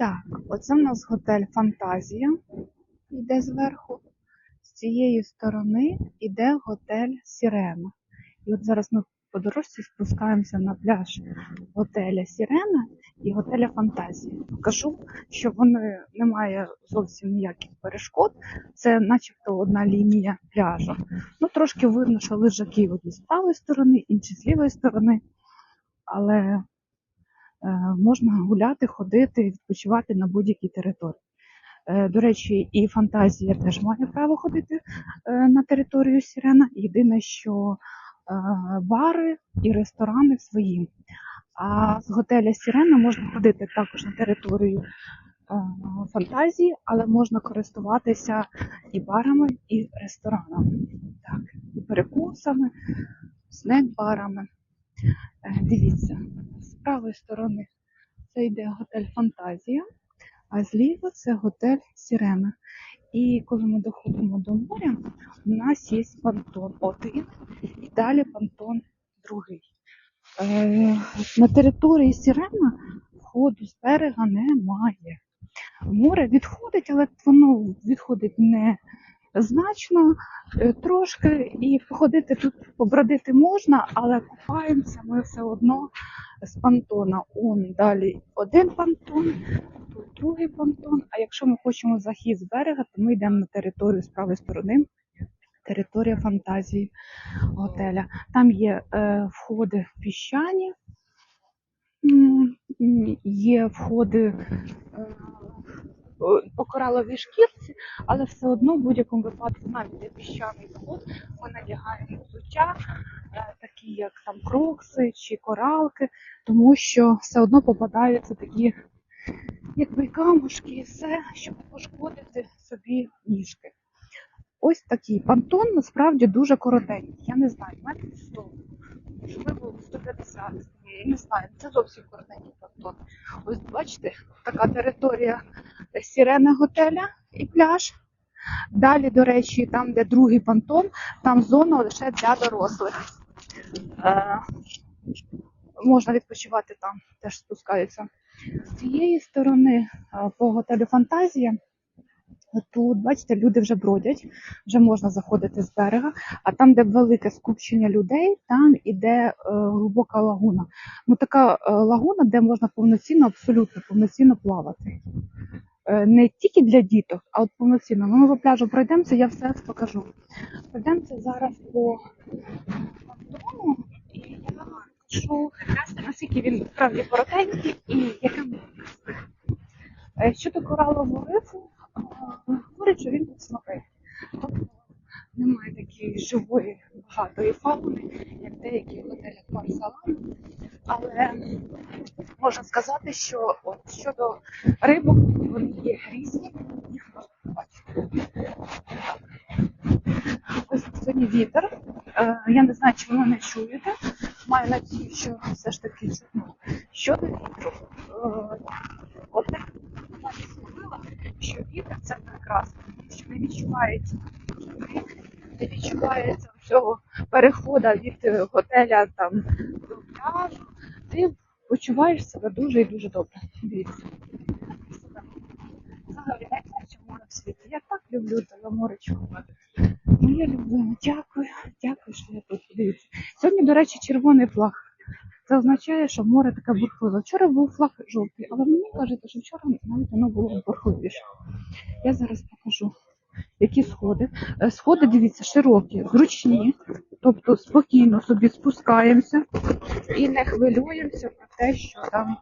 Так, оце в нас готель Фантазія. Йде зверху. З цієї сторони йде готель Сірена. І от зараз ми по дорожці спускаємося на пляж готеля Сірена і готеля Фантазія. Покажу, що вони немає зовсім ніяких перешкод. Це начебто одна лінія пляжу. Ну, трошки видно, що лежаки одні з правої сторони, інші з лівої сторони. Але можна гуляти, ходити, відпочивати на будь-якій території. Е, До речі, і фантазія теж має право ходити е, на територію Сірена. Єдине, що е, бари і ресторани свої. А з готеля Сірена можна ходити також на територію е, фантазії, але можна користуватися і барами, і ресторанами. Так, і перекусами, снек-барами. Е, Дивіться, з правої сторони це йде готель Фантазія, а зліва це готель Сірена. І коли ми доходимо до моря, у нас є понтон один і далі понтон другий. Е, на території Сірена входу з берега немає. Море відходить, але воно відходить не значно, е, трошки, і походити тут побродити можна, але купаємося ми все одно з понтона. Он далі один понтон, тут другий понтон. А якщо ми хочемо захід з берега, то ми йдемо на територію з правої сторони. Територія фантазії готеля. Там є е, входи піщані, м, м, є входи е, по кораловій шкірці, але все одно в будь-якому випадку, навіть де піщаний вход, ми надягаємо взуття, е, такі як там крокси чи коралки, тому що все одно попадаються такі якби камушки і все, щоб пошкодити собі ніжки. Ось такий понтон насправді дуже коротенький. Я не знаю, метрів 100, можливо 150. Я не знаю, це зовсім коротенький понтон. Ось бачите, така територія сірена готеля і пляж. Далі, до речі, там, де другий понтон, там зона лише для дорослих. Е, можна відпочивати там, теж спускаються. З цієї сторони е, по готелю Фантазія. Тут, бачите, люди вже бродять, вже можна заходити з берега, а там, де велике скупчення людей, там іде е, глибока лагуна. Ну така е, лагуна, де можна повноцінно, абсолютно повноцінно плавати. Е, не тільки для діток, а от повноцінно. Ми по пляжу пройдемося, я все покажу. Пройдемося зараз по понтону, і я покажу, наскільки він справді коротенький і яке місце. Е, Щодо коралового рифу, е, говорять, що він тут слабий. Тобто немає такої живої багатої фауни, як деякі в готелях Барселон. Але можна сказати, що от щодо рибок, вони є різні, їх можна побачити. Ось сьогодні вітер. Е, Я не знаю, чи ви мене чуєте. Маю надію, що все ж таки чутно. Щодо вітру, е, одне я зробила, що вітер це прекрасно, що не відчувається не відчувається всього переходу від е, готеля там до пляжу. Ти почуваєш себе дуже і дуже добре. Дивіться. Світі. Я так люблю тебе море чувати. Моє любиме, дякую, дякую, що я тут. Дивіться. Сьогодні, до речі, червоний флаг. Це означає, що море таке бурхливе. Вчора був флаг жовтий, але мені кажуть, що вчора навіть воно було бурхливіше. Я зараз покажу, які сходи. Е, Сходи, дивіться, широкі, зручні, тобто спокійно собі спускаємося і не хвилюємося про те, що там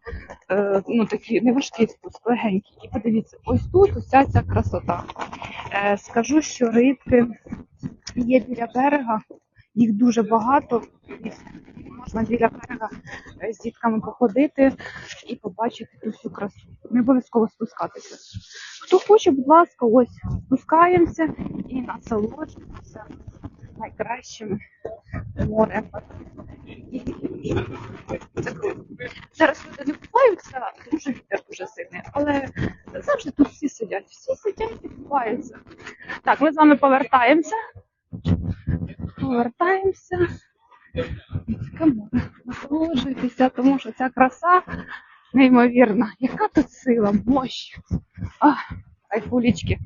е, ну, такий неважкий спуск, легенький. І подивіться, ось тут уся ця красота. Е, скажу, що рибки є біля берега, їх дуже багато. Можна біля берега е, з дітками походити і побачити ту всю красу. Не обов'язково спускатися. Хто хоче, будь ласка, ось спускаємося і насолоджуємося найкращими морем. Зараз люди не купаються, що вітер дуже сильний, але завжди тут всі сидять. Всі сидять і купаються. Так, ми з вами повертаємося. Повертаємося. Кому насолоджуйтеся, тому що ця краса Неймовірно, яка тут сила, мощь. А, айфулічки.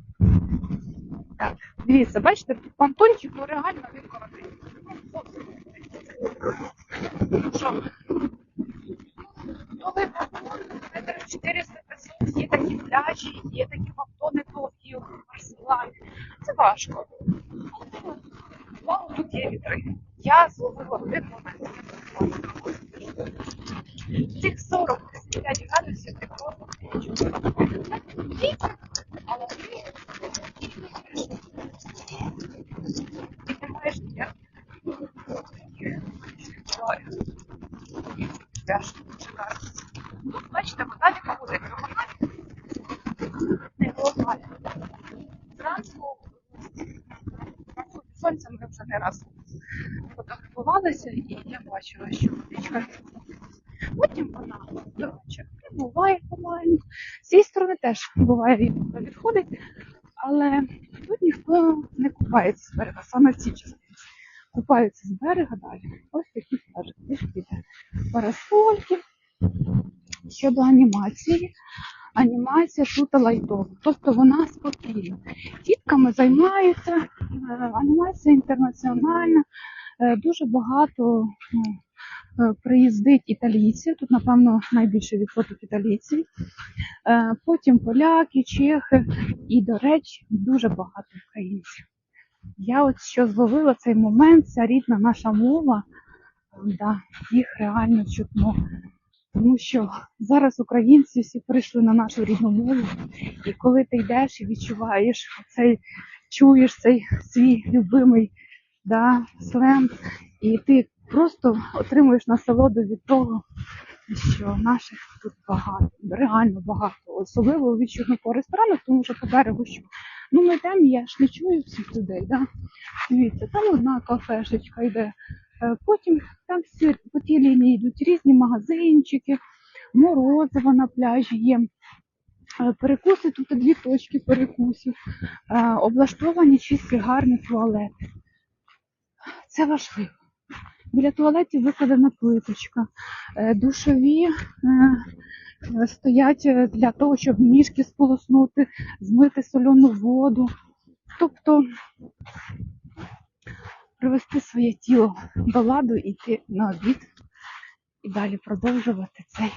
Так, дивіться, бачите, понтончик, ну реально він коротий. Ну. Що? Коли метрів 400 500 є такі пляжі, є такі понтони довгі в Барселоні. Це важко. Вау, тут є вітри. Я зловила один момент. Цих 45 градусів ти просто нічого. Вітер, але ти і ти маєш ніяк. Пляж шикарно. Ну, бачите, вода буде вона не глобальна. Зранку сонцем ми вже не раз фотографувалися, і я бачила, що водичка. Потім вона, до речі, буває помаленьку. З цієї сторони теж буває інколи відходить, але тут ніхто не купається саме в цій частині. Купаються з берега далі. Ось такі. Бачите, парасольки. Щодо анімації, анімація тут лайтова, тобто вона спокійна. Дітками займаються, е, анімація інтернаціональна, е, дуже багато ну, е, приїздить італійців, тут, напевно, найбільше відсоток італійців, потім поляки, чехи і, до речі, дуже багато українців. Я от що зловила цей момент, ця рідна наша мова, да, їх реально чутно. Тому що зараз українці всі прийшли на нашу рідну мову, і коли ти йдеш і відчуваєш цей, чуєш цей свій любимий да, сленг, і ти просто отримуєш насолоду від того, що наших тут багато, реально багато. Особливо відчутно по ресторанах, тому що по берегу що. Ну ми йдемо, я ж не чую всіх людей. Да? Дивіться, там одна кафешечка йде. Е, Потім там всі по тій лінії йдуть різні магазинчики, морозиво на пляжі є. Е, Перекуси тут дві точки перекусів, Е, облаштовані чисті гарні туалети. Це важливо. Біля туалетів викладена плиточка. Е, Душові е, стоять е, для того, щоб ніжки сполоснути, змити соляну воду. Тобто привести своє тіло до ладу йти на обід і далі продовжувати цей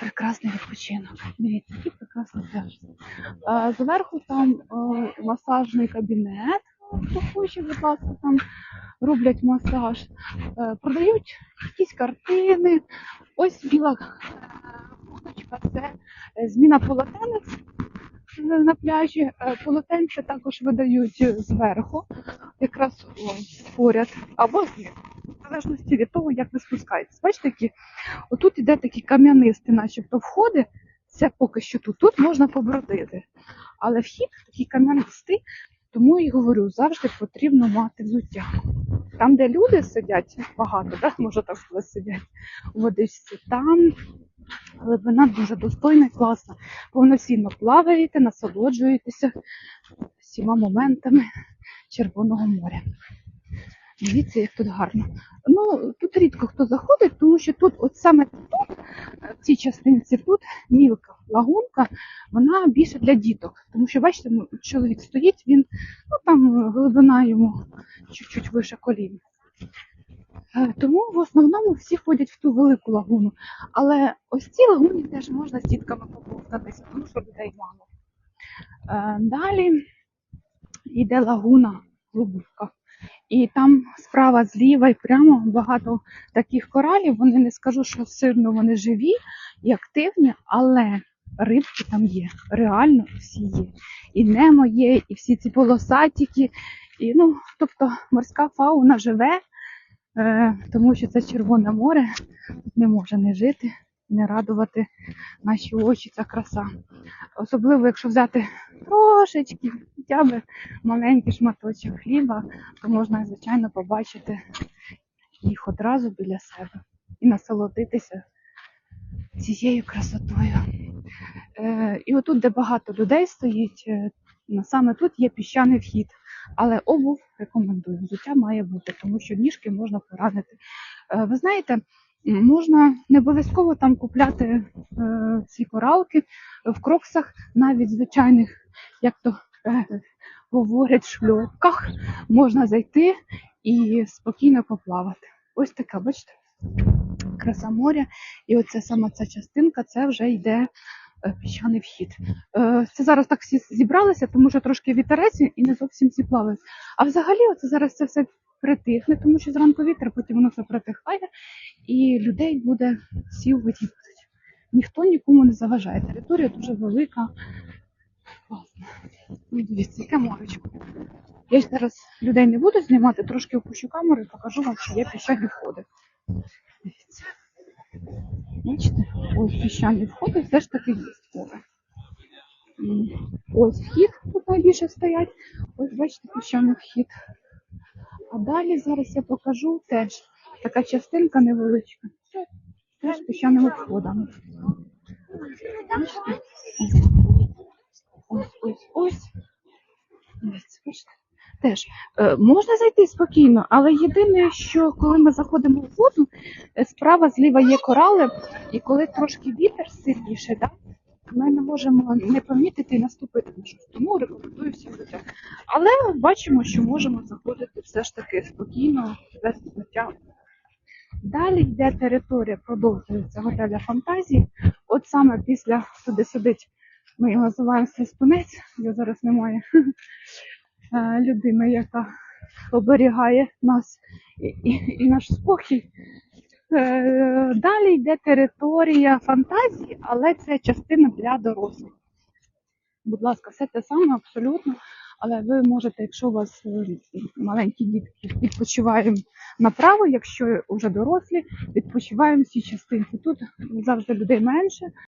прекрасний відпочинок. Дивіться, який прекрасний пляж. Зверху там масажний кабінет. Хто будь ласка, там роблять масаж. Е, продають якісь картини. Ось біла е, це е, зміна полотенець на пляжі. Полотенця також видають зверху, якраз поряд, або знизу. В залежності від того, як ви спускаєтесь. Бачите, які отут іде такий кам'янистий, начебто входи. Це поки що тут. Тут можна побродити. Але вхід такий кам'янистий, тому і говорю, завжди потрібно мати взуття. Там, де люди сидять, багато, так, може так сказати, сидять у водичці, там глибина дуже достойна і класна. Повноцінно плаваєте, насолоджуєтеся всіма моментами Червоного моря. Дивіться, як тут гарно. Ну, тут рідко хто заходить, тому що тут, от саме тут, в цій частинці, тут мілка лагунка, вона більше для діток. Тому що, бачите, ну, чоловік стоїть, він, ну там глибина йому чуть-чуть вище коліна. Е, Тому в основному всі ходять в ту велику лагуну. Але ось ці лагуні теж можна з дітками поповзатися, тому що людей мало. Е, Далі йде лагуна глибока. І там справа зліва і прямо багато таких коралів. Вони не скажу, що сильно вони живі і активні, але рибки там є. Реально всі є. І немо є, і всі ці полосатіки. І, ну, тобто морська фауна живе, е, тому що це Червоне море, тут не може не жити, не радувати наші очі ця краса. Особливо, якщо взяти трошечки, хоча б маленький шматочок хліба, то можна, звичайно, побачити їх одразу біля себе і насолодитися цією красотою. Е, і отут, де багато людей стоїть, е, саме тут є піщаний вхід. Але обув рекомендую, взуття має бути, тому що ніжки можна поранити. Е, ви знаєте, Можна не обов'язково там купляти е, ці коралки в кроксах, навіть звичайних, як то е, говорять, шльопках можна зайти і спокійно поплавати. Ось така, бачите, краса моря. І оце сама ця частинка, це вже йде е, піщаний вхід. Е, Це зараз так всі зібралися, тому що трошки вітерець і не зовсім всі плавають. А взагалі, оце зараз це все притихне, тому що зранку вітер, потім воно все притихає, і людей буде всі у. Ніхто нікому не заважає. Територія дуже велика. Ну, дивіться, яке моречко. Я ж зараз людей не буду знімати, трошки опущу камеру і покажу вам, що є піщані входи. Дивіться. Бачите, ось піщані входи все ж таки є море. Ось вхід, тут найбільше стоять. Ось бачите, піщаний вхід. А далі зараз я покажу теж така частинка невеличка. Теж піщаними входами. Ось, ось, ось. Дивіться. Теж е, можна зайти спокійно, але єдине, що коли ми заходимо в воду, е, справа зліва є корали, і коли трошки вітер сильніше, да, ми не можемо не помітити і наступити на щось. Тому рекомендую всім. Але бачимо, що можемо заходити все ж таки спокійно, без сміття. Далі йде територія, продовжується готеля фантазії. От саме після туди сидить, ми його називаємо свиспунець, його зараз немає. Е, Людина, яка оберігає нас і, і, і наш спокій. Е, Далі йде територія фантазії, але це частина для дорослих. Будь ласка, все те саме абсолютно. Але ви можете, якщо у вас е, маленькі дітки, відпочиваємо направо, якщо вже дорослі, відпочиваємо всі частинки. Тут завжди людей менше,